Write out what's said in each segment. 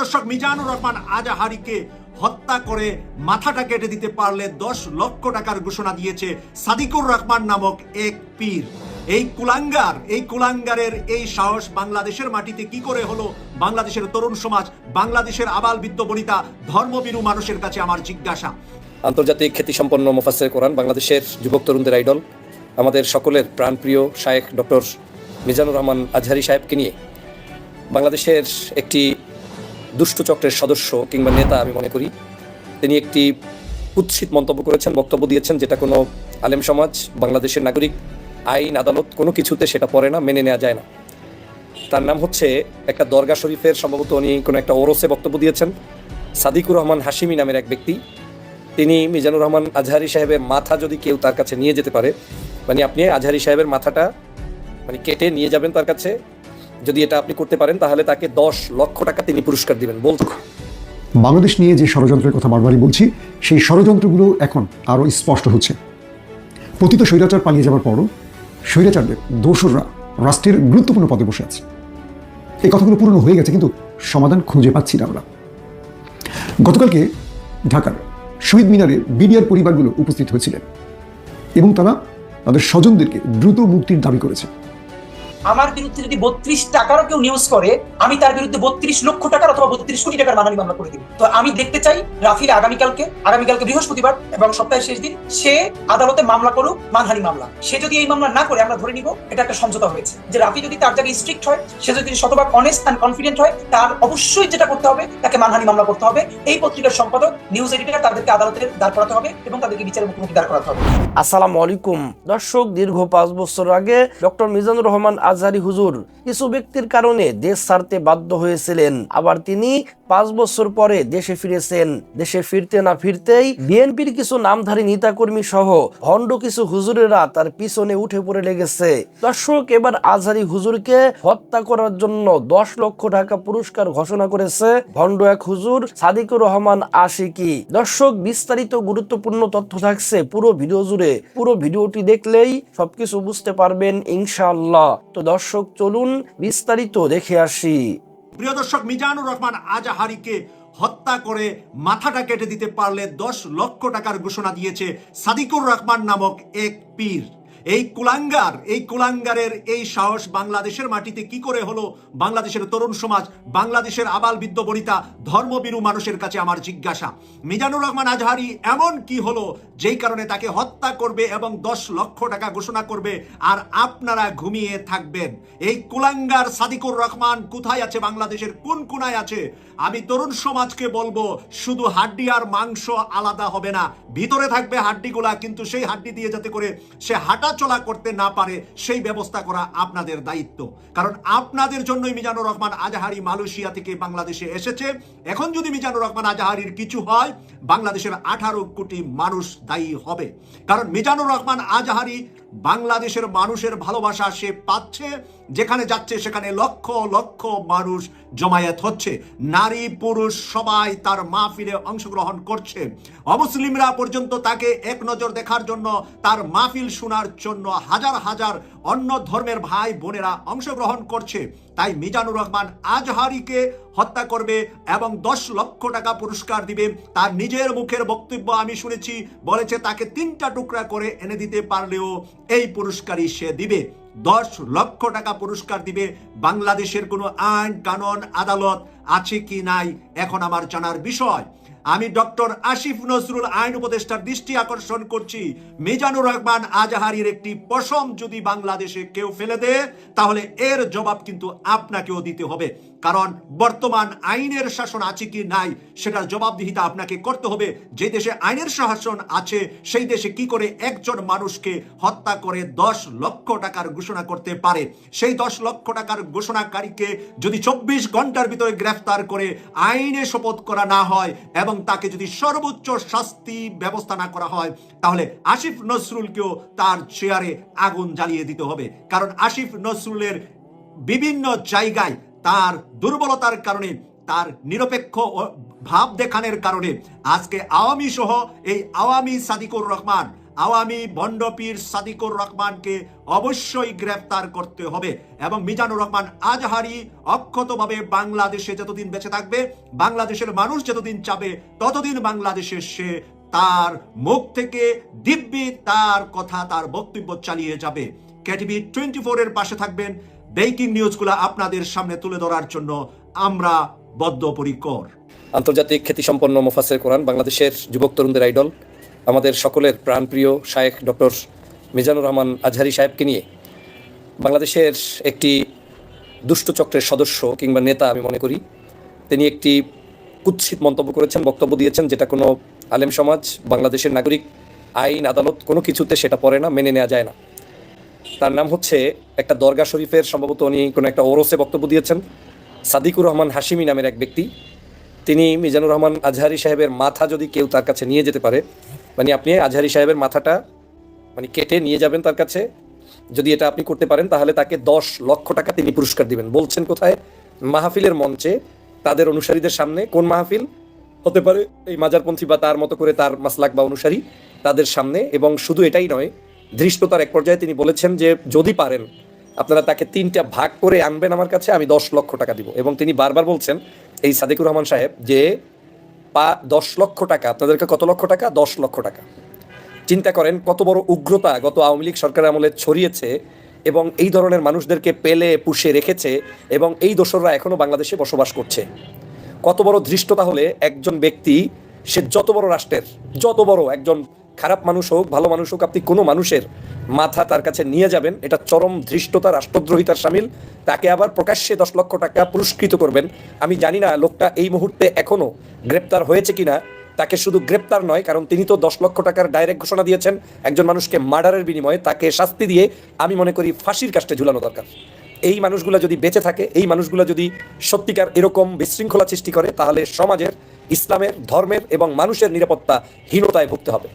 দর্শক মিজানুর রহমান আজাহারিকে হত্যা করে মাথাটা কেটে দিতে পারলে দশ লক্ষ টাকার ঘোষণা দিয়েছে সাদিকুর রহমান নামক এক পীর। এই কুলাঙ্গার, এই কুলাঙ্গারের এই সাহস বাংলাদেশের মাটিতে কি করে হলো? বাংলাদেশের তরুণ সমাজ, বাংলাদেশের আবাল বৃদ্ধ বনিতা ধর্মবিরু মানুষের কাছে আমার জিজ্ঞাসা। আন্তর্জাতিক খ্যাতিসম্পন্ন মুফাসের কোরআন, বাংলাদেশের যুবক তরুণদের আইডল, আমাদের সকলের প্রাণপ্রিয় শায়েখ ডক্টর মিজানুর রহমান আজহারি সাহেবকে নিয়ে। বাংলাদেশের একটি দুষ্টু চক্রের সদস্য কিংবা নেতা আমি মনে করি। তিনি একটি কুৎসিত মন্তব্য করেছেন, বক্তব্য দিয়েছেন যেটা কোনো আলেম সমাজ, বাংলাদেশের নাগরিক, আইন, আদালত কোনো কিছুতে সেটা পড়ে না, মেনে নেওয়া যায় না। তার নাম হচ্ছে একটা দরগা শরীফের সম্ভবত উনি কোনো একটা ওরসে বক্তব্য দিয়েছেন, সাদিকুর রহমান হাসিমি নামের এক ব্যক্তি। তিনি মিজানুর রহমান আজহারি সাহেবের মাথা যদি কেউ তার কাছে নিয়ে যেতে পারে মানে আপনি আজহারি সাহেবের মাথাটা মানে কেটে নিয়ে যাবেন তার কাছে যদি এটা আপনি করতে পারেন, তাহলে তাকে দশ লক্ষ টাকা তিনি পুরস্কার দিবেন। বলতো বাংলাদেশ নিয়ে যে ষড়যন্ত্রের কথা বারবারই বলছি, সেই ষড়যন্ত্রগুলো এখন আরও স্পষ্ট হচ্ছে। পতিত স্বৈরাচার পালিয়ে যাওয়ার পরও স্বৈরাচারদের দোসররা রাষ্ট্রের গুরুত্বপূর্ণ পদে বসে আছে। এই কথাগুলো পূর্ণ হয়ে গেছে, কিন্তু সমাধান খুঁজে পাচ্ছি না আমরা। গতকালকে ঢাকার শহীদ মিনারে বিডিআর পরিবারগুলো উপস্থিত হয়েছিলেন এবং তারা তাদের স্বজনদেরকে দ্রুত মুক্তির দাবি করেছে। আমার বিরুদ্ধে যদি বত্রিশ টাকারও কেউ নিউজ করে, আমি তার বিরুদ্ধে বত্রিশ লক্ষ টাকার অথবা বত্রিশ কোটি টাকার মানহানি মামলা করে দিব। তো আমি দেখতে চাই রাফিল আগামীকালকে আগামীকালকে বৃহস্পতিবার এবং সপ্তাহের শেষ দিন সে আদালতে মামলা করুক, মানহানি মামলা। সে যদি এই মামলা না করে, আমরা ধরে নিব এটা একটা সমঝোতা হয়েছে। যে রাফি যদি তার জায়গায় স্ট্রিক্ট হয়, সে যদি শতভাগ অনেস্ট অ্যান্ড কনফিডেন্ট হয়, তার অবশ্যই যেটা করতে হবে, তাকে মানহানি মামলা করতে হবে। এই পত্রিকার সম্পাদক নিউজ এডিটর তাদেরকে আদালতে দাঁড় করাতে হবে এবং তাদেরকে বিচারের মুখোমুখি দাঁড় করাতে হবে। আসসালামু আলাইকুম। দর্শক, দীর্ঘ পাঁচ বছর আগে ডক্টর মিজানুর রহমান আজহারি হুজুর কিছু ব্যক্তির কারণে দেশ ছাড়তে বাধ্য হয়েছিলেন। আবার তিনি পাঁচ বছর পরে দেশে ফিরেছেন। দেশে ফিরতে না ফিরতেই বিএনপির কিছু নামধারী নেতাকর্মী সহ ভণ্ড কিছু হুজুরেরা তার পিছনে উঠে পড়ে লেগেছে। দর্শক, এবার আজহারি হুজুরকে হত্যা করার জন্য দশ লক্ষ টাকা পুরস্কার ঘোষণা করেছে ভণ্ড এক হুজুর সাদিকুর রহমান আশিকি। দর্শক, বিস্তারিত গুরুত্বপূর্ণ তথ্য থাকছে পুরো ভিডিও জুড়ে। পুরো ভিডিওটি দেখলেই সবকিছু বুঝতে পারবেন ইনশাআল্লাহ। তো দর্শক, চলুন বিস্তারিত দেখে আসি। প্রিয় দর্শক, মিজানুর রহমান আজাহারিকে হত্যা করে মাথাটা কেটে দিতে পারলে দশ লক্ষ টাকার ঘোষণা দিয়েছে সাদিকুর রহমান নামক এক পীর। এই কুলাঙ্গার, এই কুলাঙ্গারের এই সাহস বাংলাদেশের মাটিতে কি করে হলো? বাংলাদেশের তরুণ সমাজ, বাংলাদেশের আবাল বৃদ্ধ বনিতা ধর্মবিরু মানুষের কাছে আমার জিজ্ঞাসা। মিজানুর রহমান আজহারি এমন কি হলো? যেই কারণে তাকে হত্যা করবে এবং দশ লক্ষ টাকা ঘোষণা করবে, আর আপনারা ঘুমিয়ে থাকবেন। এই কুলাঙ্গার সাদিকুর রহমান কোথায় আছে? বাংলাদেশের কোন কোনায় আছে? আমি তরুণ সমাজকে বলব, শুধু হাড্ডি আর মাংস আলাদা হবে না। ভিতরে থাকবে হাড্ডিগুলা, কিন্তু সেই হাড্ডি দিয়ে যাতে করে সে হাঁটা চলা করতে না পারে, সেই ব্যবস্থা করা আপনাদের দায়িত্ব। কারণ আপনাদের জন্যই মিজানুর রহমান আজাহারি মালয়েশিয়া থেকে বাংলাদেশে এসেছে। এখন যদি মিজানুর রহমান আজাহারির কিছু হয়, বাংলাদেশের আঠারো কোটি মানুষ দায়ী হবে। কারণ মিজানুর রহমান আজাহারি বাংলাদেশের মানুষের ভালোবাসা সে পাচ্ছে, যেখানে যাচ্ছে সেখানে লক্ষ লক্ষ মানুষ জমায়েত হচ্ছে। নারী, পুরুষ সবাই তার মাহফিলে অংশগ্রহণ করছে। অমুসলিমরা পর্যন্ত তাকে এক নজর দেখার জন্য তার মাহফিল শোনার জন্য হাজার হাজার অন্য ধর্মের ভাই বোনেরা অংশগ্রহণ করছে। তাই মিজানুর রহমান আজহারিকে হত্যা করবে এবং দশ লক্ষ টাকা পুরস্কার দিবে। তার নিজের মুখের বক্তব্য আমি শুনেছি। বলেছে, তাকে তিনটা টুকরা করে এনে দিতে পারলেও এই পুরস্কারই সে দিবে। দশ লক্ষ টাকা পুরস্কার দিবে। বাংলাদেশের কোনো আইন কানুন আদালত আছে কি নাই, এখন আমার জানার বিষয়। আমি ডক্টর আসিফ নজরুল আইন উপদেষ্টার দৃষ্টি আকর্ষণ করছি। মিজানুর রহমান আজাহারির একটি পশম যদি বাংলাদেশে কেউ ফেলে দেয়, তাহলে এর জবাব কিন্তু আপনাকেও দিতে হবে। কারণ বর্তমান আইনের শাসন আছে কি নাই, সেটার জবাবদিহিতা আপনাকে করতে হবে। যে দেশে আইনের শাসন আছে, সেই দেশে কি করে একজন মানুষকে হত্যা করে দশ লক্ষ টাকার ঘোষণা করতে পারে? সেই দশ লক্ষ টাকার ঘোষণাকারীকে যদি চব্বিশ ঘণ্টার ভিতরে গ্রেফতার করে আইনে শপথ করা না হয় এবং তাকে যদি সর্বোচ্চ শাস্তি ব্যবস্থা না করা হয়, তাহলে আসিফ নজরুলকেও তার চেয়ারে আগুন জ্বালিয়ে দিতে হবে। কারণ আসিফ নজরুলের বিভিন্ন জায়গায় তার দুর্বলতার কারণে, তার নিরপেক্ষ ভাব দেখানোর কারণে আজকে আওয়ামী সহ এই আওয়ামী সাদিকুর রহমান, আওয়ামী ভণ্ডপীর সাদিকুর রহমানকে অবশ্যই গ্রেফতার করতে হবে এবং মিজানুর রহমান আজহারি অক্ষতভাবে বাংলাদেশে যতদিন বেঁচে থাকবে, বাংলাদেশের মানুষ যতদিন চাবে, ততদিন বাংলাদেশে সে তার মুখ থেকে দিব্যি তার কথা, তার বক্তব্য চালিয়ে যাবে। কেটিভি টোয়েন্টি ফোর এর পাশে থাকবেন ব্রেকিং নিউজগুলো আপনাদের সামনে তুলে ধরার জন্য আমরা বদ্ধপরিকর। আন্তর্জাতিক খ্যাতিসম্পন্ন মোফাসের কোরআন বাংলাদেশের যুবক তরুণদের আইডল, আমাদের সকলের প্রাণপ্রিয় শায়েখ ডক্টর মিজানুর রহমান আজহারি সাহেবকে নিয়ে বাংলাদেশের একটি দুষ্ট চক্রের সদস্য কিংবা নেতা আমি মনে করি, তিনি একটি কুৎসিত মন্তব্য করেছেন, বক্তব্য দিয়েছেন যেটা কোনো আলেম সমাজ, বাংলাদেশের নাগরিক, আইন, আদালত কোনো কিছুতে সেটা পড়ে না, মেনে নেওয়া যায় না। তার নাম হচ্ছে একটা দরগা শরীফের সম্ভবত উনি কোনো একটা ওরসে বক্তব্য দিয়েছেন। সাদিকুর রহমান হাসিমি নামের এক ব্যক্তি। তিনি মিজানুর রহমান আজহারি সাহেবের মাথা যদি কেউ তার কাছে নিয়ে যেতে পারে মানে আপনি আজহারি সাহেবের মাথাটা মানে কেটে নিয়ে যাবেন তার কাছে, যদি এটা আপনি করতে পারেন, তাহলে তাকে দশ লক্ষ টাকা তিনি পুরস্কার দিবেন। বলছেন কোথায়? মাহফিলের মঞ্চে তাদের অনুসারীদের সামনে। কোন মাহফিল? হতে পারে এই মাজারপন্থী বা তার মতো করে তার মাসলাক বা অনুসারী তাদের সামনে। এবং শুধু এটাই নয় ধৃষ্টতার এক পর্যায়ে তিনি বলেছেন যে, যদি পারেন, আপনারা তাকে তিনটা ভাগ করে আনবেন আমার কাছে, আমি দশ লক্ষ টাকা দিব। এবং তিনি বারবার বলছেন এই সাদিকুর রহমান সাহেব যে, পা, দশ লক্ষ টাকা, আপনাদেরকে কত লক্ষ টাকা? দশ লক্ষ টাকা। চিন্তা করেন কত বড় উগ্রতা গত আওয়ামী লীগ সরকার আমলে ছড়িয়েছে এবং এই ধরনের মানুষদেরকে পেলে, পুষে রেখেছে এবং এই দোসররা এখনও বাংলাদেশে বসবাস করছে। কত বড় ধৃষ্টতা হলে একজন ব্যক্তি, সে যত বড় রাষ্ট্রের, যত বড় একজন খারাপ মানুষ হোক, ভালো মানুষ হোক, আপনি কোনো মানুষের মাথা তার কাছে নিয়ে যাবেন, এটা চরম ধৃষ্টতা, রাষ্ট্রদ্রোহিতার সামিল। তাকে আবার প্রকাশ্যে দশ লক্ষ টাকা পুরস্কৃত করবেন। আমি জানি না লোকটা এই মুহূর্তে এখনও গ্রেপ্তার হয়েছে কিনা। তাকে শুধু গ্রেপ্তার নয়, কারণ তিনি তো দশ লক্ষ টাকার ডাইরেক্ট ঘোষণা দিয়েছেন। একজন মানুষকে মার্ডারের বিনিময়ে তাকে শাস্তি দিয়ে আমি মনে করি ফাঁসির কাষ্টে ঝুলানো দরকার। এই মানুষগুলো যদি বেঁচে থাকে, এই মানুষগুলো যদি সত্যিকার এরকম বিশৃঙ্খলা সৃষ্টি করে, তাহলে সমাজের, ইসলামের, ধর্মের এবং মানুষের নিরাপত্তা হীনতায় ভুগতে হবে।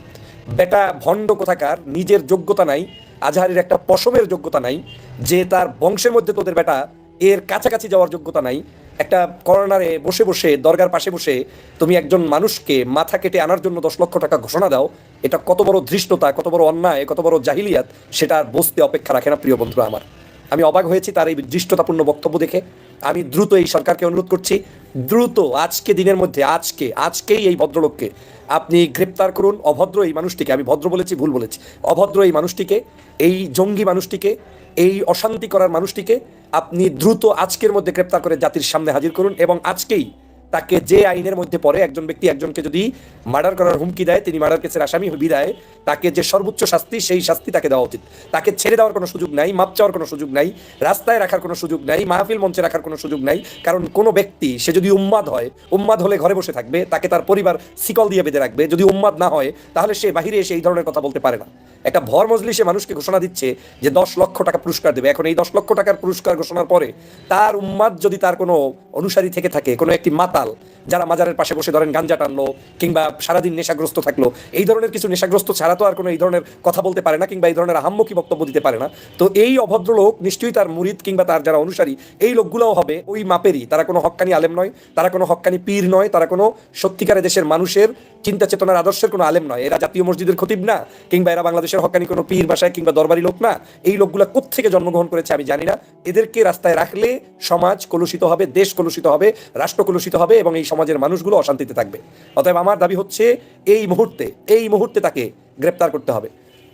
বেটা ভণ্ড কোথাকার, নিজের যোগ্যতা নাই, আজহারের একটা পশমের যোগ্যতা নাই, যে তার বংশের মধ্যে তোদের বেটা এর কাছাকাছি যাওয়ার যোগ্যতা নাই। একটা কর্নারে বসে বসে, দরগার পাশে বসে তুমি একজন মানুষকে মাথা কেটে আনার জন্য দশ লক্ষ টাকা ঘোষণা দাও, এটা কত বড় ধৃষ্টতা, কত বড় অন্যায়, কত বড় জাহিলিয়াত, সেটা আর বসতে অপেক্ষা রাখে না প্রিয় বন্ধুরা আমার। আমি অবাক হয়েছি তার এই দৃষ্টতাপূর্ণ বক্তব্য দেখে। আমি দ্রুত এই সরকারকে অনুরোধ করছি, দ্রুত আজকে দিনের মধ্যে, আজকে, আজকেই এই ভদ্রলোককে আপনি গ্রেপ্তার করুন অভদ্র এই মানুষটিকে, আমি ভদ্র বলেছি, ভুল বলেছি। অভদ্র এই মানুষটিকে, এই জঙ্গি মানুষটিকে, এই অশান্তি করার মানুষটিকে আপনি দ্রুত আজকের মধ্যে গ্রেপ্তার করে জাতির সামনে হাজির করুন এবং আজকেই তাকে যে আইনের মধ্যে পড়ে, একজন ব্যক্তি একজনকে যদি মার্ডার করার হুমকি দেয়, তিনি মার্ডার কেসের আসামি বিদায়, তাকে যে সর্বোচ্চ শাস্তি, সেই শাস্তি তাকে দেওয়া উচিত। তাকে ছেড়ে দেওয়ার কোনো সুযোগ নাই, মাপ চাওয়ার কোনো সুযোগ নাই, রাস্তায় রাখার কোনো সুযোগ নাই, মাহফিল মঞ্চে রাখার কোনো সুযোগ নাই, কারণ কোনো ব্যক্তি, সে যদি উম্মাদ হয়, উম্মাদ হলে ঘরে বসে থাকবে, তাকে তার পরিবার শিকল দিয়ে বেঁধে রাখবে। যদি উম্মাদ না হয়, তাহলে সে বাহিরে এসে এই ধরনের কথা বলতে পারে না। একটা ভর মজলিসে মানুষকে ঘোষণা দিচ্ছে যে দশ লক্ষ টাকা পুরস্কার দেবে। এখন এই দশ লক্ষ টাকার পুরস্কার ঘোষণার পরে তার উম্মাদ যদি তার কোনো অনুসারী থেকে থাকে, কোনো একটি মাতাল যারা মাজারের পাশে বসে ধরেন গাঞ্জা টানলো কিংবা সারাদিন নেশাগ্রস্ত থাকল, এই ধরনের কিছু নেশাগ্রস্ত ছাড়া তো আর কোনো এই ধরনের কথা বলতে পারে না কিংবা এই ধরনের আহাম্মকি বক্তব্য দিতে পারে না। তো এই অভদ্র লোক নিশ্চয়ই তার মুরিদ কিংবা তার যারা অনুসারী, এই লোকগুলোও হবে ওই মাপেরই। তারা কোনো হক্কানি আলেম নয়, তারা কোনো হক্কানি পীর নয়, তারা কোনো সত্যিকারে দেশের মানুষের চিন্তা চেতনার আদর্শের কোনো আলেম নয়। এরা জাতীয় মসজিদের খতিব না, কিংবা এরা বাংলাদেশের হক্কানি কোনো পীর বাসায় কিংবা দরবারি লোক না, এই লোকগুলা কোত্থেকে জন্মগ্রহণ করেছে আমি জানি না। এদেরকে রাস্তায় রাখলে সমাজ কলুষিত হবে, দেশ কলুষিত হবে, রাষ্ট্র কলুষিত হবে এবং এই সমাজের মানুষগুলো অশান্তিতে থাকবে। অতএব আমার দাবি হচ্ছে, এই মুহূর্তে এই মুহূর্তে তাকে গ্রেপ্তার করতে হবে।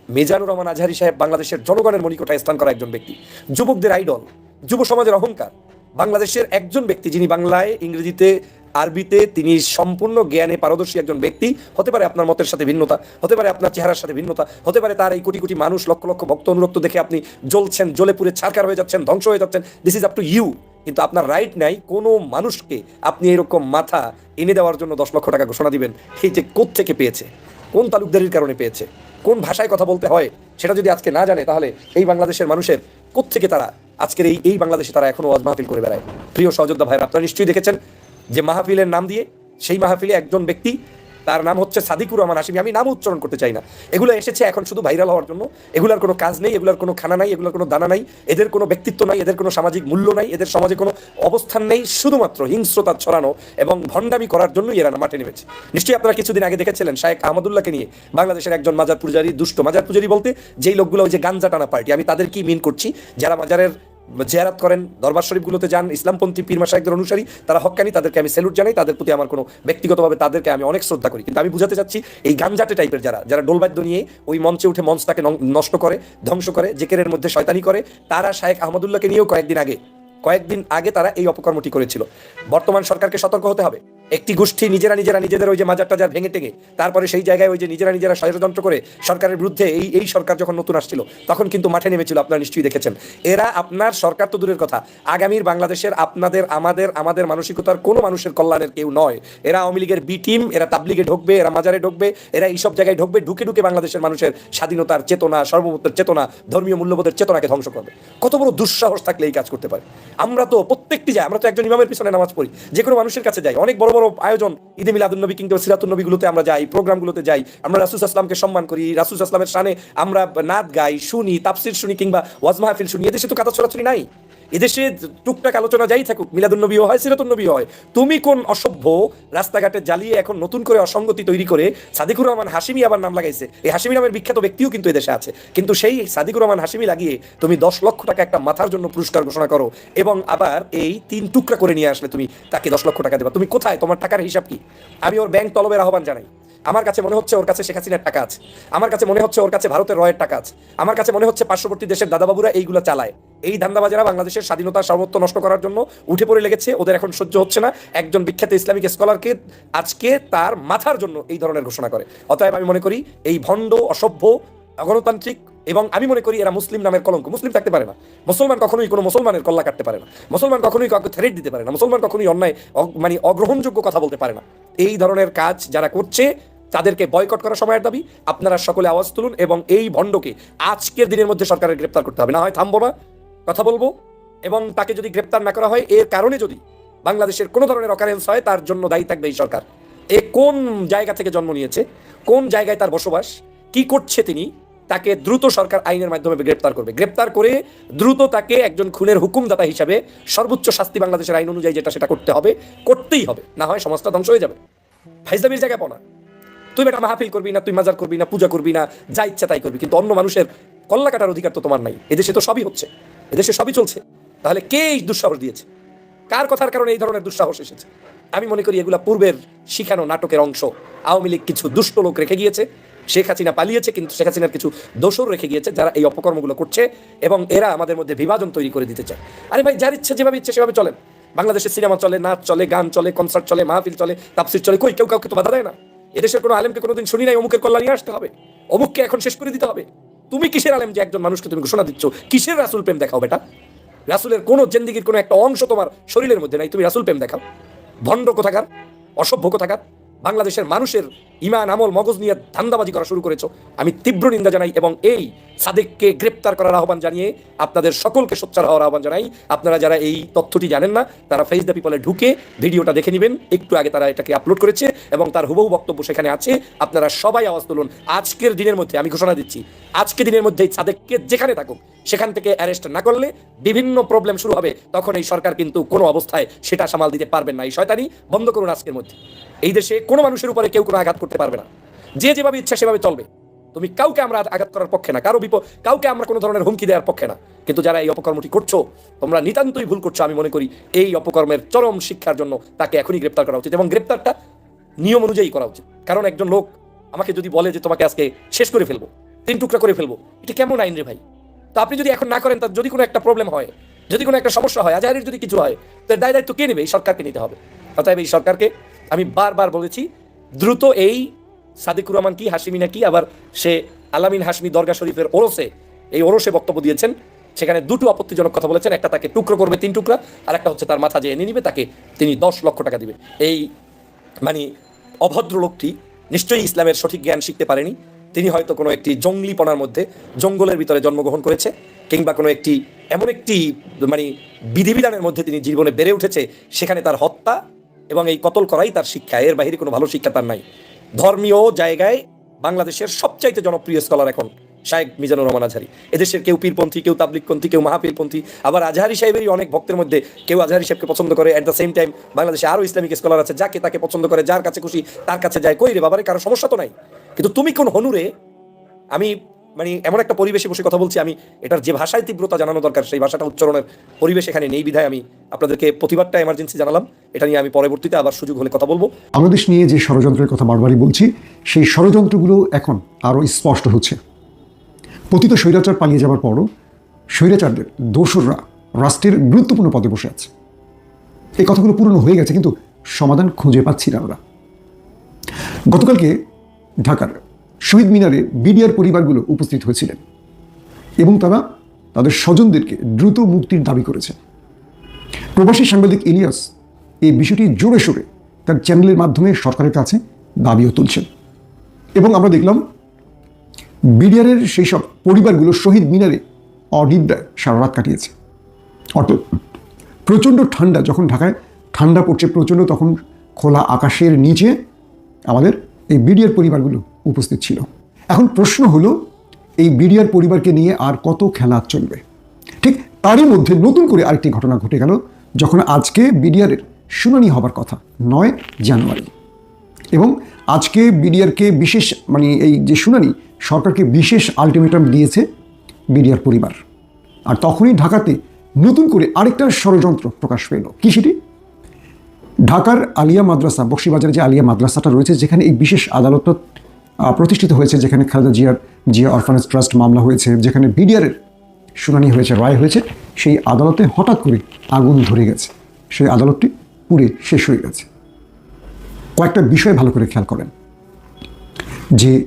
মেজানুর রহমান আজহারি সাহেব বাংলাদেশের জনগণের মনিকোটায় স্থান করা একজন ব্যক্তি। যুবকদের আইডল যুব সমাজের অহংকার। বাংলাদেশের একজন ব্যক্তি যিনি বাংলায় ইংরেজিতে আরবিতে তিনি সম্পূর্ণ জ্ঞানে পারদর্শী একজন ব্যক্তি। হতে পারে আপনার মতের সাথে ভিন্নতা, হতে পারে আপনার চেহারার সাথে ভিন্নতা, হতে পারে তার এই কোটি কোটি মানুষ লক্ষ লক্ষ ভক্ত অনুরক্ত দেখে আপনি জ্বলছেন, জ্বলে পুরে ছারকার হয়ে যাচ্ছেন, ধ্বংস হয়ে যাচ্ছেন। This is up to you কিন্তু আপনার রাইট নাই, কোনো মানুষকে আপনি এরকম মাথা এনে দেওয়ার জন্য দশ লক্ষ টাকা ঘোষণা দিবেন। এই যে থেকে পেয়েছে? কোন তালুকদারির কারণে পেয়েছে? কোন ভাষায় কথা বলতে হয়? সেটা যদি আজকে না জানে, তাহলে এই বাংলাদেশের মানুষের থেকে তারা? আজকের এই এই বাংলাদেশে তারা এখনও ওয়াজ করে বেড়ায়। প্রিয় সহযোদ্ধা ভাইরা, আপনারা নিশ্চয়ই দেখেছেন যে মাহফিলের নাম দিয়ে সেই মাহফিলে একজন ব্যক্তি, তার নাম হচ্ছে সাদিকুর রহমান হাসিমি আমি নাম উচ্চারণ করতে চাই না। এগুলো এসেছে এখন শুধু ভাইরাল হওয়ার জন্য। এগুলার কোনো কাজ নেই, এগুলার কোনো খানা নাই, এগুলোর কোনো দানা নাই। এদের কোনো ব্যক্তিত্ব নাই, এদের কোনো সামাজিক মূল্য নাই, এদের সমাজে কোনো অবস্থান নেই, শুধুমাত্র হিংস্রতা ছড়ানো এবং ভণ্ডামি করার জন্যই এরা মাঠে নেমেছে। নিশ্চয়ই আপনারা কিছুদিন আগে দেখেছিলেন শায়েক আহমদুল্লাহকে নিয়ে বাংলাদেশের একজন মাজার পূজারী, দুষ্ট মাজার পূজারী বলতে, যেই লোকগুলো ওই যে গাঞ্জা টানা পার্টি, আমি তাদের কি মিন করছি? যারা মাজারের জিয়ারাত করেন, দরবার শরীফগুলোতে যান, ইসলামপন্থী পীর মাসাইকদের অনুসারী, তারা হকানি তাদেরকে আমি স্যালুট জানাই, তাদের প্রতি আমার কোনো ব্যক্তিগতভাবে তাদেরকে আমি অনেক শ্রদ্ধা করি। কিন্তু আমি বুঝাতে চাচ্ছি, এই গাঞ্জাটে টাইপের যারা যারা ডোলবাদ্য নিয়ে ওই মঞ্চে উঠে মঞ্চটাকে নষ্ট করে, ধ্বংস করে, জেকেরের মধ্যে শয়তানি করে, তারা শায়েক আহমদুল্লাহকে নিয়েও কয়েকদিন আগে কয়েকদিন আগে তারা এই অপকর্মটি করেছিল। বর্তমান সরকারকে সতর্ক হতে হবে। একটি গোষ্ঠী নিজেরা নিজেরা নিজেদের ওই যে মাজার টাজার ভেঙে টেঙে, তারপরে সেই জায়গায় ওই যে নিজেরা নিজেরা ষড়যন্ত্র করে সরকারের বিরুদ্ধে এই এই সরকার যখন নতুন আসছিল, তখন কিন্তু মাঠে নেমেছিল, আপনারা নিশ্চয়ই দেখেছেন। এরা আপনার সরকার তো দূরের কথা, আগামীর বাংলাদেশের আপনাদের, আমাদের আমাদের মানসিকতার কোনো মানুষের কল্যাণের কেউ নয়। এরা আওয়ামী লীগের বি টিম এরা তাবলিগে ঢুকবে, এরা মাজারে ঢুকবে, এরা এইসব জায়গায় ঢুকবে, ঢুকে ঢুকে বাংলাদেশের মানুষের স্বাধীনতার চেতনা, সর্বভৌমত্বের চেতনা, ধর্মীয় মূল্যবোধের চেতনাকে ধ্বংস করবে। কত বড় দুঃসাহস থাকলে এই কাজ করতে পারে। আমরা তো প্রত্যেকটি যাই আমরা তো একজন ইমামের পিছনে নামাজ পড়ি যে কোনো মানুষের কাছে যাই, অনেক বড় আয়োজন। ঈদে মিলাদুন্নবী কিংবা সিরাতুলনবীগুলোতে আমরা যাই, প্রোগ্রামগুলোতে যাই। আমরা রাসুস আসলামকে সম্মান করি। রাসুস আসলামের সানে আমরা নাত গাই, শুনি তাপসির শুনি কিংবা ওয়াজ মাহফিল শুনি। এদেশে তো কাতা ছড়াছড়ি নাই। এদেশে টুকটাক আলোচনা যাই থাকুক মিলাদুন্নবীও হয় সিরাতুন্নবীও হয়। তুমি কোন অসভ্য রাস্তাঘাটে জ্বালিয়ে এখন নতুন করে অসঙ্গতি তৈরি করে সাদিকুর রহমান হাসিমি আবার নাম লাগাইছে? এই হাসিমি নামের বিখ্যাত ব্যক্তিও কিন্তু এদেশে আছে। কিন্তু সেই সাদিকুর রহমান হাসিমি লাগিয়ে তুমি দশ লক্ষ টাকা একটা মাথার জন্য পুরস্কার ঘোষণা করো এবং আবার এই তিন টুকরা করে নিয়ে আসলে তুমি তাকে দশ লক্ষ টাকা দেবা। তুমি কোথায়? তোমার টাকার হিসাব কি? আমি ওর ব্যাংক তলবের আহ্বান জানাই। আমার কাছে মনে হচ্ছে ওর কাছে শেখ হাসিনার টাকা আছে। আমার কাছে মনে হচ্ছে ওর কাছে ভারতের রয়ের টাকা আছে। আমার কাছে মনে হচ্ছে পার্শ্ববর্তী দেশের দাদাবাবুরা এইগুলো চালায়। এই ধান্দাবাজারা বাংলাদেশের স্বাধীনতা সর্বত্র নষ্ট করার জন্য উঠে পড়ে লেগেছে। ওদের এখন সহ্য হচ্ছে না। একজন বিখ্যাত ইসলামিক স্কলারকে আজকে তার মাথার জন্য এই ধরনের ঘোষণা করে। অতএব আমি মনে করি এই ভণ্ড, অসভ্য, অগণতান্ত্রিক এবং আমি মনে করি এরা মুসলিম নামের কলঙ্ক। মুসলিম থাকতে পারে না। মুসলমান কখনোই কোনো মুসলমানের কল্লা কাটতে পারে না। মুসলমান কখনোই কাউকে থ্রেট দিতে পারে না। মুসলমান কখনোই অন্যায় মানে অগ্রহণযোগ্য কথা বলতে পারে না। এই ধরনের কাজ যারা করছে তাদেরকে বয়কট করা সময়ের দাবি, আপনারা সকলে আওয়াজ তুলুন এবং এই ভণ্ডকে আজকের দিনের মধ্যে সরকারের গ্রেপ্তার করতে হবে। না হয় থামবো না, কথা বলব এবং তাকে যদি গ্রেপ্তার না করা হয়, এর কারণে যদি বাংলাদেশের কোনো ধরনের অকারেন্স হয়, তার জন্য দায়ী থাকবে এই সরকার। এ কোন জায়গা থেকে জন্ম নিয়েছে, কোন জায়গায় তার বসবাস, কি করছে তিনি, তাকে দ্রুত সরকার আইনের মাধ্যমে গ্রেপ্তার করবে। গ্রেপ্তার করে দ্রুত তাকে একজন খুনের হুকুমদাতা হিসাবে সর্বোচ্চ শাস্তি বাংলাদেশের আইন অনুযায়ী যেটা সেটা করতে হবে, করতেই হবে। না হয় সমাজটা ধ্বংস হয়ে যাবে। ফাইজলামির জায়গায় না তুই বেটা মাহফিল করবি না, তুই মাজার করবি না, পূজা করবি না, যা ইচ্ছা তাই করবি। কিন্তু অন্য মানুষের কল্লা কাটার অধিকার তো তোমার নাই। এদেশে তো সবই হচ্ছে। এদেশে সবই চলছে। তাহলে কে এই দুঃসাহস দিয়েছে? কার কথার কারণে এই ধরনের দুঃসাহস এসেছে? আমি মনে করি এগুলা পূর্বের শিখানো নাটকের অংশ। আওয়ামী লীগ কিছু দুষ্ট লোক রেখে গিয়েছে। শেখ হাসিনা পালিয়েছে, কিন্তু শেখ হাসিনার কিছু দোষর রেখে গিয়েছে, যারা এই অপকর্মগুলো করছে এবং এরা আমাদের মধ্যে বিভাজন তৈরি করে দিতে চায়। আরে ভাই, যার ইচ্ছে যেভাবে ইচ্ছে সেভাবে চলেন বাংলাদেশের সিনেমা চলে, নাচ চলে, গান চলে, কনসার্ট চলে, মাহফিল চলে, তাপসির চলে, কই? কেউ কাউকে তো বাধা দেয় না। এদেশের কোনো আলেমকে কোনোদিন শুনি নাই, অমুকের কল্যাণ নিয়ে আসতে হবে। অমুককে এখন শেষ করে দিতে হবে। তুমি কিসের আলেম যে একজন মানুষকে তুমি ঘোষণা দিচ্ছ? কিসের রাসুল প্রেম দেখাও বেটা? রাসুলের কোনো জেন্দিগির কোনো একটা অংশ তোমার শরীরের মধ্যে নাই। তুমি রাসুল প্রেম দেখাও। ভণ্ড কোথাকার, অসভ্য কোথাকার, বাংলাদেশের মানুষের ইমান, আমল, মগজ নিয়ে ধান্দাবাজি করা শুরু করেছ। আমি তীব্র নিন্দা জানাই এবং এই সাদেককে গ্রেপ্তার করার আহ্বান জানিয়ে আপনাদের সকলকে সোচ্চার হওয়ার আহ্বান জানাই। আপনারা যারা এই তথ্যটি জানেন না, তারা ফেস দ্য পিপলে ঢুকে ভিডিওটা দেখে নেবেন। একটু আগে তারা এটাকে আপলোড করেছে এবং তার হুবহু বক্তব্য সেখানে আছে। আপনারা সবাই আওয়াজ তুলুন। আজকের দিনের মধ্যে, আমি ঘোষণা দিচ্ছি, আজকে দিনের মধ্যে সাদেককে যেখানে থাকুক, সেখান থেকে অ্যারেস্ট না করলে বিভিন্ন প্রবলেম শুরু হবে। তখন এই সরকার কিন্তু কোনো অবস্থায় সেটা সামাল দিতে পারবেন না। এই শয়তানি বন্ধ করুন আজকের মধ্যে। এই দেশে কোনো মানুষের উপরে কেউ কোনো আঘাত করতে পারবে না। যে যেভাবে ইচ্ছা সেভাবে চলবে। তুমি কাউকে আমরা আঘাত করার পক্ষে না, কারও বিপদ কাউকে আমরা কোনো ধরনের হুমকি দেওয়ার পক্ষে না। কিন্তু যারা এই অপকর্মটি করছ, তোমরা নিতান্তই ভুল করছ, আমি মনে করি এই অপকর্মের চরম শিক্ষার জন্য তাকে এখনই গ্রেপ্তার করা উচিত এবং গ্রেপ্তারটা নিয়ম অনুযায়ী করা উচিত। কারণ একজন লোক আমাকে যদি বলে যে তোমাকে আজকে শেষ করে ফেলব, তিন টুকরা করে ফেলব, এটা কেমন আইন রে ভাই? তো আপনি যদি এখন না করেন, তার যদি কোনো একটা প্রবলেম হয়, যদি কোনো একটা সমস্যা হয় আজহারের যদি কিছু হয় তো দায় দায়িত্ব কে নেবে? এই সরকারকে নিতে হবে। অতএব এই সরকারকে আমি বারবার বলেছি, দ্রুত এই সাদিকুর রহমান কি হাসিমি নাকি? আবার সে আলামিন হাসমি দরগা শরীফের ওরসে এই ওরসে বক্তব্য দিয়েছেন। সেখানে দুটো আপত্তিজনক কথা বলেছেন। একটা তাকে টুকরো করবে তিন টুকরা আর একটা হচ্ছে তার মাথা যে এনে নিবে, তাকে তিনি দশ লক্ষ টাকা দিবে। এই মানে অভদ্র লোকটি নিশ্চয়ই ইসলামের সঠিক জ্ঞান শিখতে পারেনি। তিনি হয়তো কোনো একটি জঙ্গলিপনার মধ্যে জঙ্গলের ভিতরে জন্মগ্রহণ করেছে, কিংবা কোনো একটি, এমন একটি মানে বিধিবিধানের মধ্যে তিনি জীবনে বেড়ে উঠেছে, সেখানে তার হত্যা এবং এই কতল করাই তার শিক্ষা। এর বাইরে কোনো ভালো শিক্ষা তার নাই। ধর্মীয় জায়গায় বাংলাদেশের সবচাইতে জনপ্রিয় স্কলার এখন শাহেক মিজানুর রহমান আজহারি। এদেশের কেউ পীরপন্থী, কেউ তাবলিকপন্থী, কেউ মহাপীরপন্থী, আবার আজহারি সাহেবেরই অনেক ভক্তের মধ্যে কেউ আজহারি সাহেবকে পছন্দ করে। অ্যাট দ্য সেম টাইম বাংলাদেশে আরও ইসলামিক স্কলার আছে, যাকে তাকে পছন্দ করে, যার কাছে খুশি, তার কাছে যায়। কই রে বাবারে, কারও সমস্যা তো নাই। কিন্তু তুমি কোন হনুরে, আমি মানে এমন একটা পরিবেশে বসে কথা বলছি, আমি এটার যে ভাষায় তীব্রতা জানানো দরকার, সেই ভাষাটা উচ্চারণের পরিবেশ এখানে নেই। বিধায় আমি আপনাদেরকে প্রতিবাদটা এমার্জেন্সি জানালাম। এটা নিয়ে আমি পরবর্তীতে আবার সুযোগ হলে কথা বলব। বাংলাদেশ নিয়ে যে ষড়যন্ত্রের কথা বারবারই বলছি, সেই ষড়যন্ত্রগুলো এখন আরও স্পষ্ট হচ্ছে। পতিত স্বৈরাচার পালিয়ে যাওয়ার পরও স্বৈরাচারদের দোসররা রাষ্ট্রের গুরুত্বপূর্ণ পদে বসে আছে। এই কথাগুলো পুরনো হয়ে গেছে, কিন্তু সমাধান খুঁজে পাচ্ছি না আমরা। গতকালকে ঢাকার শহীদ মিনারে বিডিআর পরিবারগুলো উপস্থিত হয়েছিলেন এবং তারা তাদের স্বজনদেরকে দ্রুত মুক্তির দাবি করেছেন। প্রবাসী সাংবাদিক ইলিয়াস এই বিষয়টি জোরে সোরে তার চ্যানেলের মাধ্যমে সরকারের কাছে দাবিও তুলছেন এবং আমরা দেখলাম বিডিআরের সেই সব পরিবারগুলো শহীদ মিনারে অনিদ্রায় সারা রাত কাটিয়েছে। অর্থাৎ প্রচণ্ড ঠান্ডা, যখন ঢাকায় ঠান্ডা পড়ছে প্রচণ্ড, তখন খোলা আকাশের নিচে আমাদের এই বিডিআর পরিবারগুলো উপস্থিত ছিল। এখন প্রশ্ন হলো, এই বিডিআর পরিবারকে নিয়ে আর কত খেলা চলবে? ঠিক তারই মধ্যে নতুন করে আরেকটি ঘটনা ঘটে গেল, যখন আজকে বিডিআরের শুনানি হবার কথা, নয় জানুয়ারি। এবং আজকে বিডিআরকে বিশেষ মানে এই যে শুনানি, সরকারকে বিশেষ আলটিমেটাম দিয়েছে বিডিআর পরিবার। আর তখনই ঢাকাতে নতুন করে আরেকটা ষড়যন্ত্র প্রকাশ পেল। কি সেটি? ঢাকার আলিয়া মাদ্রাসা, বক্সিবাজারে যে আলিয়া মাদ্রাসাটা রয়েছে, যেখানে এই বিশেষ আদালতটা প্রতিষ্ঠিত হয়েছে, যেখানে খালেদা জিয়ার, জিয়া অরফানেজ ট্রাস্ট মামলা হয়েছে, যেখানে বিডিআরের শুনানি হয়েছে, রায় হয়েছে, সেই আদালতে হঠাৎ করে আগুন ধরে গেছে। সেই আদালতটি পুড়ে শেষ হয়ে গেছে। কয়েকটা বিষয় ভালো করে খেয়াল করেন। যে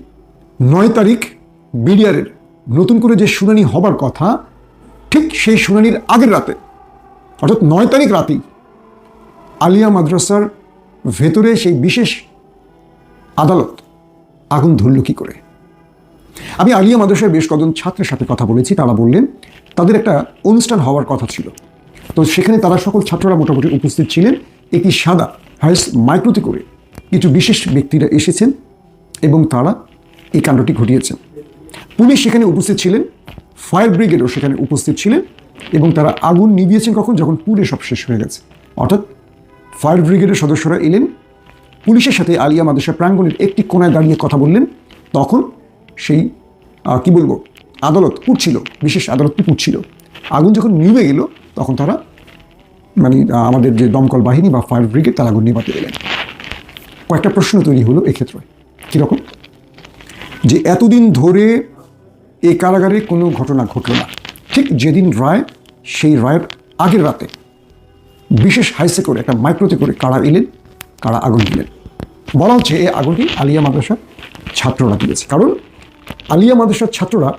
নয় তারিখ বিডিআরের নতুন করে যে শুনানি হবার কথা, ঠিক সেই শুনানির আগের রাতে, অর্থাৎ নয় তারিখ রাতেই আলিয়া মাদ্রাসার ভেতরে সেই বিশেষ আদালত আগুন ধরল কী করে? আমি আলিয়া মাদ্রাসার বেশ কজন ছাত্রের সাথে কথা বলেছি, তারা বললেন, তাদের একটা অনুষ্ঠান হওয়ার কথা ছিল। তো সেখানে তারা সকল ছাত্ররা মোটামুটি উপস্থিত ছিলেন। একটি সাদা হাইস মাইক্রোতে করে কিছু বিশেষ ব্যক্তিরা এসেছেন এবং তারা এই কাণ্ডটি ঘটিয়েছেন। পুলিশ সেখানে উপস্থিত ছিলেন, ফায়ার ব্রিগেডও সেখানে উপস্থিত ছিলেন এবং তারা আগুন নিভিয়েছেন কখন? যখন পুড়ে সব শেষ হয়ে গেছে। অর্থাৎ ফায়ার ব্রিগেডের সদস্যরা এলেন পুলিশের সাথে আলিয়া মাদ্রাসা প্রাঙ্গণের একটি কোনায় দাঁড়িয়ে কথা বললেন। তখন সেই কি বলব, আদালত পুড়ছিল, বিশেষ আদালতটি পুড়ছিল। আগুন যখন নিভে গেল, তখন তারা মানে আমাদের যে দমকল বাহিনী বা ফায়ার ব্রিগেড, তারা আগুন নিভাতে এলেন কয়েকটা প্রশ্ন তৈরি হলো এক্ষেত্রে কীরকম? যে এতদিন ধরে এ কারাগারে কোনো ঘটনা ঘটল না। ঠিক যেদিন রায়, সেই রায়ের আগের রাতে বিশেষ হাইসে করে একটা মাইক্রোতে করে কারা এলেন, কারা আগুন দিলেন। বলা হচ্ছে এই আগুনটি আলিয়া মাদ্রাসার ছাত্ররা দিয়েছে। কারণ আলিয়া মাদ্রাসার ছাত্ররা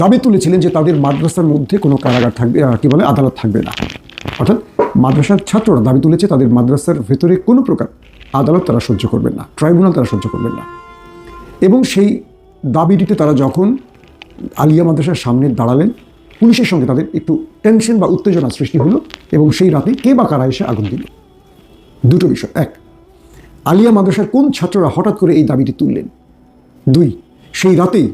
দাবি তুলেছিলেন যে তাদের মাদ্রাসার মধ্যে কোনো কারাগার থাকবে কি বলে, আদালত থাকবে না। অর্থাৎ মাদ্রাসার ছাত্ররা দাবি তুলেছে তাদের মাদ্রাসার ভেতরে কোনো প্রকার আদালত তারা সহ্য করবেন না, ট্রাইব্যুনাল তারা সহ্য করবেন না। এবং সেই দাবিটিতে তারা যখন আলিয়া মাদ্রাসার সামনে দাঁড়ালেন, পুলিশের সঙ্গে তাদের একটু টেনশন বা উত্তেজনা সৃষ্টি হলো এবং সেই রাতে কে বা কারা এসে আগুন দিল? দুটো বিষয়। এক আলিয়া মাদ্রাসার কোন ছাত্ররা হঠাৎ করে এই দাবিটি তুললেন? দুই, সেই রাতেই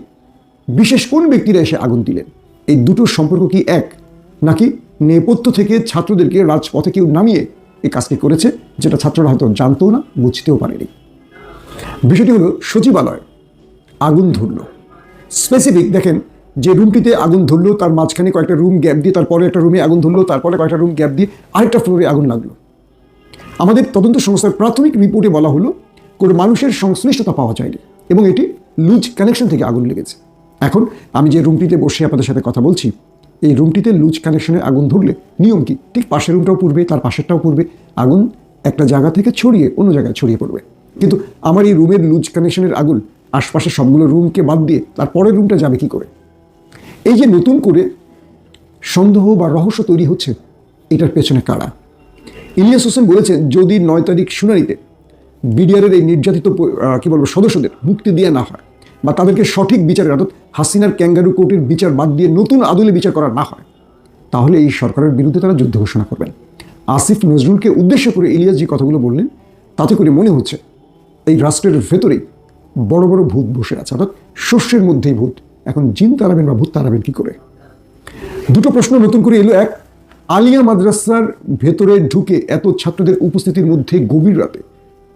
বিশেষ কোন ব্যক্তিরা এসে আগুন দিলেন? এই দুটোর সম্পর্ক কি এক? নাকি নেপথ্য থেকে ছাত্রদেরকে রাজপথে কেউ নামিয়ে এই কাজটি করেছে, যেটা ছাত্ররা হয়তো জানতেও না, বুঝতেও পারেনি? বিষয়টি হলো সচিবালয়, আগুন ধরল। স্পেসিফিক দেখেন, যে রুমটিতে আগুন ধরলো, তার মাঝখানে কয়েকটা রুম গ্যাপ দিয়ে, তারপরে একটা রুমে আগুন ধরলো, তারপরে কয়েকটা রুম গ্যাপ দিয়ে আরেকটা ফ্লোরে আগুন লাগল। আমাদের তদন্ত সংস্থার প্রাথমিক রিপোর্টে বলা হলো, কোনো মানুষের সংশ্লিষ্টতা পাওয়া যায়নি এবং এটি লুজ কানেকশন থেকে আগুন লেগেছে। এখন আমি যে রুমটিতে বসে আপনাদের সাথে কথা বলছি, এই রুমটিতে লুজ কানেকশনে আগুন ধরলে নিয়ম কি? ঠিক পাশের রুমটাও পড়বে, তার পাশেরটাও পড়বে। আগুন একটা জায়গা থেকে ছড়িয়ে অন্য জায়গায় ছড়িয়ে পড়বে। কিন্তু আমার এই রুমের লুজ কানেকশনের আগুন, আশপাশের সবগুলো রুমকে বাদ দিয়ে তার পরের রুমটা যাবে কি করে? এই যে নতুন করে সন্দেহ বা রহস্য তৈরি হচ্ছে, এটার পেছনে কারা? ইলিয়াস হোসেন বলেছেন, যদি নয় তারিখ শুনানিতে বিডিআরের এই নির্যাতিত কি বলব, সদস্যদের মুক্তি দেওয়া না হয় বা তাদেরকে সঠিক বিচারের অর্থাৎ হাসিনার ক্যাঙ্গারু কোর্টের বিচার বাদ দিয়ে নতুন আদলে বিচার করা না হয়, তাহলে এই সরকারের বিরুদ্ধে তারা যুদ্ধ ঘোষণা করবেন। আসিফ নজরুলকে উদ্দেশ্য করে ইলিয়াস যে কথাগুলো বললেন, তাতে করে মনে হচ্ছে এই রাষ্ট্রের ভেতরেই বড় বড় ভূত বসে আছে, অর্থাৎ শস্যের মধ্যেই ভূত। এখন জিন তাড়াবেন বা ভূত তাড়াবেন কি করে? দুটো প্রশ্ন নতুন করে এলো। এক আলিয়া মাদ্রাসার ভেতরে ঢুকে এত ছাত্রদের উপস্থিতির মধ্যে গভীর রাতে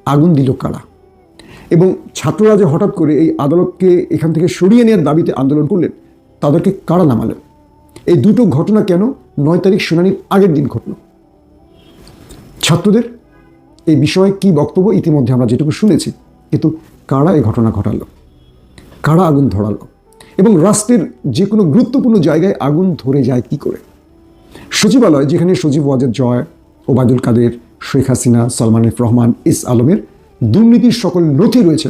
আগুন দিল কারা? এবং ছাত্ররা যে হঠাৎ করে এই আদালতকে এখান থেকে সরিয়ে নেওয়ার দাবিতে আন্দোলন করলেন, তাদেরকে কারা নামালেন? এই দুটো ঘটনা কেন নয় তারিখ শুনানির আগের দিন ঘটল? ছাত্রদের এই বিষয়ে কি বক্তব্য ইতিমধ্যে আমরা যেটুকু শুনেছি, কিন্তু কারা এই ঘটনা ঘটালো? কারা আগুন ধরালো? এবং রাষ্ট্রের যে কোনো গুরুত্বপূর্ণ জায়গায় আগুন ধরে যায় কি করে? সচিবালয়, যেখানে সচিব ওয়াজেদ জয়, ওবায়দুল কাদের, শেখ হাসিনা, সালমান রহমান ইস আলমের দুর্নীতির সকল নথি রয়েছে।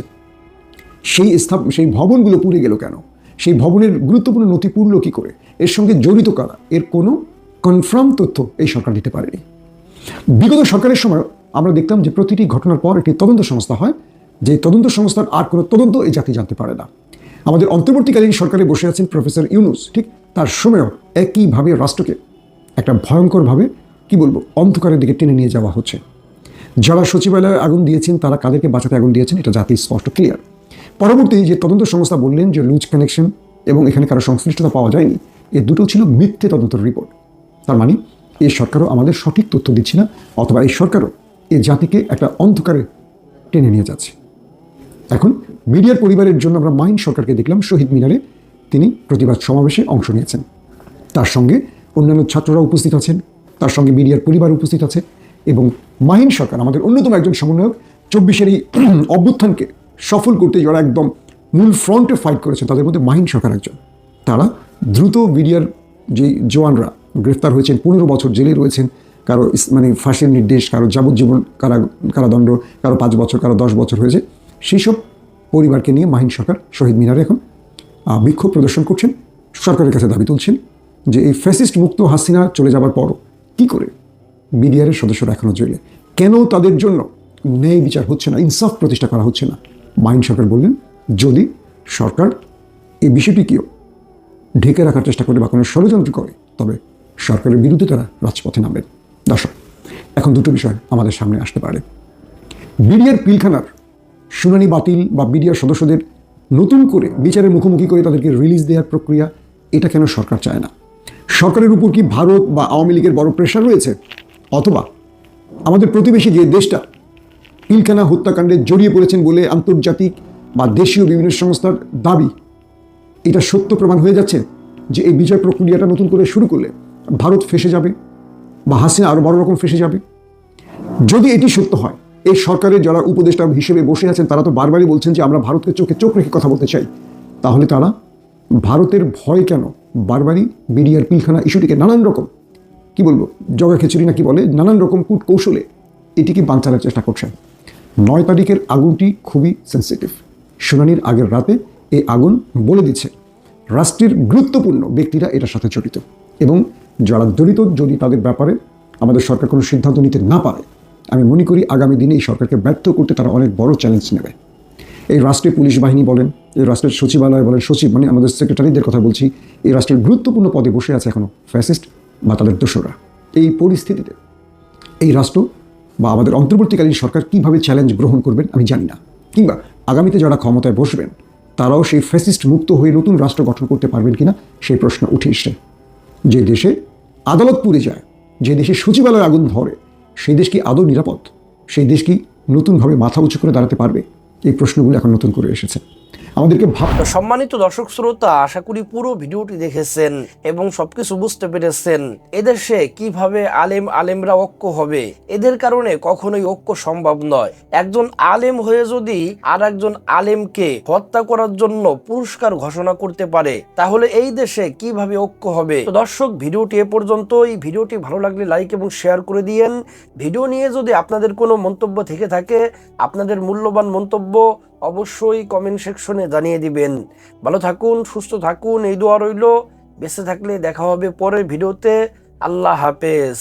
সেই স্থাপ, সেই ভবনগুলো পুড়ে গেল কেন? সেই ভবনের গুরুত্বপূর্ণ নথি পুড়ল কী করে? এর সঙ্গে জড়িত কারা? এর কোনো কনফার্ম তথ্য এই সরকার দিতে পারেনি। বিগত সরকারের সময় আমরা দেখতাম যে প্রতিটি ঘটনার পর একটি তদন্ত সংস্থা হয়, যে তদন্ত সংস্থার আর কোনো তদন্ত এই জাতি জানতে পারে না। আমাদের অন্তর্বর্তীকালীন সরকারে বসে আছেন প্রফেসর ইউনুস, ঠিক তার সময়ও একইভাবে রাষ্ট্রকে একটা ভয়ঙ্করভাবে, কি বলব, অন্ধকারের দিকে টেনে নিয়ে যাওয়া হচ্ছে। যারা সচিবালয়ে আগুন দিয়েছেন, তারা কাদেরকে বাঁচাতে আগুন দিয়েছেন, এটা জাতি স্পষ্ট ক্লিয়ার পরবর্তী যে তদন্ত সংস্থা বললেন যে লুজ কানেকশন এবং এখানে কারও সংশ্লিষ্টতা পাওয়া যায়নি, এ দুটো ছিল মিথ্যে তদন্তের রিপোর্ট। তার মানে এই সরকারও আমাদের সঠিক তথ্য দিচ্ছে না, অথবা এই সরকারও এ জাতিকে একটা অন্ধকারে টেনে নিয়ে যাচ্ছে। এখন, মিডিয়ার পরিবারের জন্য আমরা মাইন সরকারকে দেখলাম, শহীদ মিনারে তিনি প্রতিবাদ সমাবেশে অংশ নিয়েছেন। তার সঙ্গে অন্যান্য ছাত্ররা উপস্থিত আছেন, তার সঙ্গে মিডিয়ার পরিবার উপস্থিত আছে এবং মাহিন সরকার, আমাদের অন্যতম একজন সমন্বয়ক, চব্বিশের এই অভ্যুত্থানকে সফল করতে যারা একদম মূল ফ্রন্টে ফাইট করেছেন তাদের মধ্যে মাহিন সরকার একজন। তারা দ্রুত মিডিয়ার যে জওয়ানরা গ্রেফতার হয়েছেন, পনেরো বছর জেলে রয়েছেন, কারও মানে ফাঁসির নির্দেশ, কারও যাবজ্জীবন কারা কারাদণ্ড, কারও পাঁচ বছর, কারও দশ বছর হয়েছে সেই সব পরিবারকে নিয়ে মাহিন সরকার, শহীদ মিনারে এখন বিক্ষোভ প্রদর্শন করছেন, সরকারের কাছে দাবি তুলছেন যে এই ফ্যাসিস্ট মুক্ত হাসিনা চলে যাবার পরও কি করে? বিডিআরের সদস্যরা এখনও জেলে। কেন তাদের জন্য ন্যায় বিচার হচ্ছে না, ইনসাফ প্রতিষ্ঠা করা হচ্ছে না? মাইন সরকার বললেন, যদি সরকার এই বিষয়টিকেও ঢেকে রাখার চেষ্টা করে বা কোনো ষড়যন্ত্র করে, তবে সরকারের বিরুদ্ধে তারা রাজপথে নামবেন। দর্শক, এখন দুটো বিষয় আমাদের সামনে আসতে পারে। বিডিআর পিলখানার শুনানি বাতিল বা বিডিআর সদস্যদের নতুন করে বিচারের মুখোমুখি করে তাদেরকে রিলিজ দেওয়ার প্রক্রিয়া, এটা কেন সরকার চায় না? সরকারের উপর কি ভারত বা আওয়ামী লীগের বড় প্রেশার রয়েছে? অথবা আমাদের প্রতিবেশী যে দেশটা পিলখানা হত্যাকাণ্ডে জড়িয়ে পড়েছেন বলে আন্তর্জাতিক বা দেশীয় বিভিন্ন সংস্থার দাবি, এটা সত্য প্রমাণ হয়ে যাচ্ছে যে এই বিচার প্রক্রিয়াটা নতুন করে শুরু করলে ভারত ফেসে যাবে বা হাসিনা আরও বড় রকম ফেসে যাবে? যদি এটি সত্য হয়, এই সরকারের যারা উপদেষ্টা হিসেবে বসে আছেন, তারা তো বারবারই বলছেন যে আমরা ভারতকে চোখে চোখ রেখে কথা বলতে চাই। তাহলে তারা ভারতের ভয় কেন? বারবারই বিডিআর পিলখানা ইস্যুটিকে নানান রকম, কি বলব, জগা খিচুড়ি না কি বলে, নানান রকম কূট কৌশলে এটিকে বাঞ্চানোর চেষ্টা করছেন। নয় তারিখের আগুনটি খুবই সেন্সিটিভ শুনানির আগের রাতে এই আগুন বলে দিচ্ছে, রাষ্ট্রের গুরুত্বপূর্ণ ব্যক্তিরা এটার সাথে জড়িত। এবং যারা জড়িত যদি তাদের ব্যাপারে আমাদের সরকার কোনো সিদ্ধান্ত নিতে না পারে, আমি মনে করি আগামী দিনে এই সরকারকে ব্যর্থ করতে তারা অনেক বড় চ্যালেঞ্জ নেবে। এই রাষ্ট্রের পুলিশ বাহিনী বলেন রাষ্ট্রের সচিবালয় বলেন, সচিব মানে আমাদের সেক্রেটারিদের কথা বলছি, এই রাষ্ট্রের গুরুত্বপূর্ণ পদে বসে আছে এখনও ফ্যাসিস্ট বা তাদের দোষরা এই পরিস্থিতিতে এই রাষ্ট্র বা আমাদের অন্তর্বর্তীকালীন সরকার কীভাবে চ্যালেঞ্জ গ্রহণ করবেন আমি জানি না। কিংবা আগামীতে যারা ক্ষমতায় বসবেন, তারাও সেই ফ্যাসিস্ট মুক্ত হয়ে নতুন রাষ্ট্র গঠন করতে পারবেন কিনা সেই প্রশ্ন উঠে এসছে। যে দেশে আদালত পুড়ে যায়, যে দেশে সচিবালয় আগুন ধরে, সেই দেশ কি আদৌ নিরাপদ? সেই দেশ কি নতুনভাবে মাথা উঁচু করে দাঁড়াতে পারবে? এই প্রশ্নগুলো এখন নতুন করে এসেছে। আমাদেরকে ভাব সম্মানিত দর্শক শ্রোতা, আশা করি পুরো ভিডিওটি দেখেছেন এবং সবকিছু বুঝতে পেরেছেন। এদেশে কীভাবে আলেম আলেমরা ঐক্য হবে? এদের কারণে কখনোই ঐক্য সম্ভব নয়। একজন আলেম হয়ে যদি আর একজন আলেমকে হত্যা করার জন্য পুরস্কার ঘোষণা করতে পারে, তাহলে এই দেশে কীভাবে ঐক্য হবে? দর্শক, ভিডিওটি এ পর্যন্ত এই ভিডিওটি ভালো লাগলে লাইক এবং শেয়ার করে দিয়েন। ভিডিও নিয়ে যদি আপনাদের কোনো মন্তব্য থেকে থাকে, আপনাদের মূল্যবান মন্তব্য অবশ্যই কমেন্ট সেকশনে জানিয়ে দিবেন। ভালো থাকুন, সুস্থ থাকুন, এই দোয়া রইল। বেঁচে থাকলে দেখা হবে পরের ভিডিওতে। আল্লাহ হাফেজ।